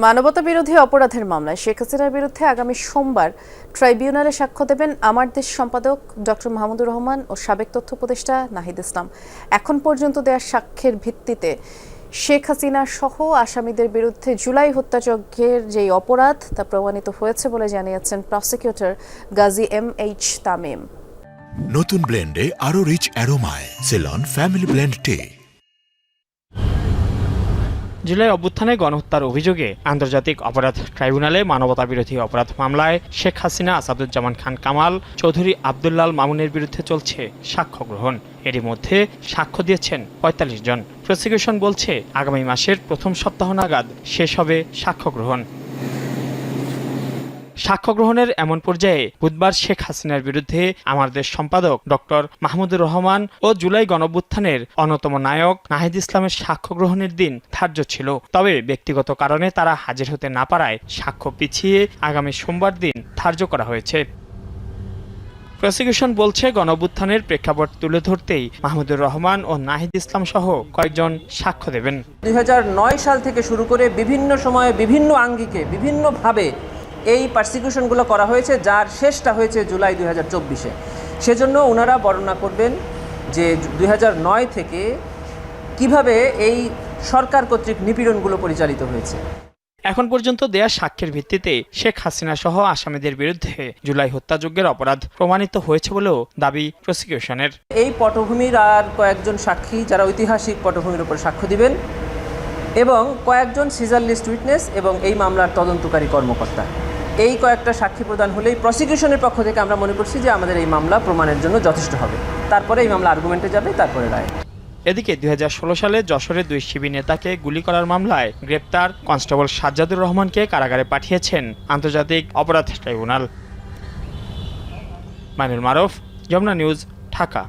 মানবতা বিরোধী অপরাধের মামলায় শেখ হাসিনার বিরুদ্ধে আগামী সোমবার ট্রাইব্যুনালে সাক্ষ্য দেবেন আমার দেশ সম্পাদক ডক্টর মাহমুদুর রহমান ও সাবেক তথ্য উপদেষ্টা নাহিদ ইসলাম। এখন পর্যন্ত দেওয়া সাক্ষ্যের ভিত্তিতে শেখ হাসিনা সহ আসামিদের বিরুদ্ধে জুলাই হত্যাযজ্ঞের যেই অপরাধ তা প্রমাণিত হয়েছে বলে জানিয়েছেন prosecutor Gazi M H Tamim. নতুন ব্লেন্ডে আরও রিচ অ্যারোমায়, সেলন, ফ্যামিলি ব্লেন্ড টে। জুলাই অভ্যুত্থানে গণহত্যার অভিযোগে আন্তর্জাতিক অপরাধ ট্রাইব্যুনালে মানবতা বিরোধী অপরাধ মামলায় শেখ হাসিনা, আসাদুজ্জামান খান কামাল, চৌধুরী আবদুল্লাল মামুনের বিরুদ্ধে চলছে সাক্ষ্য গ্রহণ। এরই মধ্যে সাক্ষ্য দিয়েছেন পঁয়তাল্লিশ জন। প্রসিকিউশন বলছে, আগামী মাসের প্রথম সপ্তাহ নাগাদ শেষ হবে সাক্ষ্য গ্রহণ। সাক্ষ্য গ্রহণের এমন পর্যায়ে বুধবার শেখ হাসিনার বিরুদ্ধে আমার দেশ সম্পাদক ডক্টর মাহমুদুর রহমান ও জুলাই গণঅভ্যুত্থানের অন্যতম নায়ক নাহিদ ইসলামের সাক্ষ্য গ্রহণের দিন ধার্য ছিল। তবে ব্যক্তিগত কারণে তারা হাজির হতে না পারায় সাক্ষ্য পিছিয়ে আগামী সোমবার দিন ধার্য করা হয়েছে। প্রসিকিউশন বলছে, গণঅভ্যুত্থানের প্রেক্ষাপট তুলে ধরতেই মাহমুদুর রহমান ও নাহিদ ইসলাম সহ কয়েকজন সাক্ষ্য দেবেন। দুই হাজার নয় সাল থেকে শুরু করে বিভিন্ন সময়ে বিভিন্ন আঙ্গিকে, বিভিন্নভাবে এই পার্সিকিউশনগুলো করা হয়েছে যার শেষটা হয়েছে জুলাই দুই হাজার চব্বিশে। সেজন্য ওনারা বর্ণনা করবেন যে দুই নয় থেকে কীভাবে এই সরকার কর্তৃক নিপীড়নগুলো পরিচালিত হয়েছে। এখন পর্যন্ত দেয়া সাক্ষ্যের ভিত্তিতে শেখ হাসিনা সহ আসামিদের বিরুদ্ধে জুলাই হত্যাযজ্ঞের অপরাধ প্রমাণিত হয়েছে বলেও দাবি প্রসিকিউশনের এই পটভূমির আর কয়েকজন সাক্ষী যারা ঐতিহাসিক পটভূমির উপর সাক্ষ্য দিবেন এবং কয়েকজন সিজার লিস্ট উইটনেস এবং এই মামলার তদন্তকারী কর্মকর্তা। এই কয়েকটা সাক্ষী প্রদান হলেই প্রসিকিউশনের পক্ষ থেকে আমরা মনে করছি যে আমাদের এই মামলা প্রমাণের জন্য যথেষ্ট হবে। তারপরে এই মামলা আর্গুমেন্টে যাবে, তারপরে রায়। এদিকে দুই হাজার ষোলো সালে যশোরের দুই শিবির নেতাকে গুলি করার মামলায় গ্রেপ্তার কনস্টেবল সাজ্জাদুর রহমানকে কারাগারে পাঠিয়েছেন আন্তর্জাতিক অপরাধ ট্রাইব্যুনাল। মাইনুল মারুফ, যমুনা নিউজ, ঢাকা।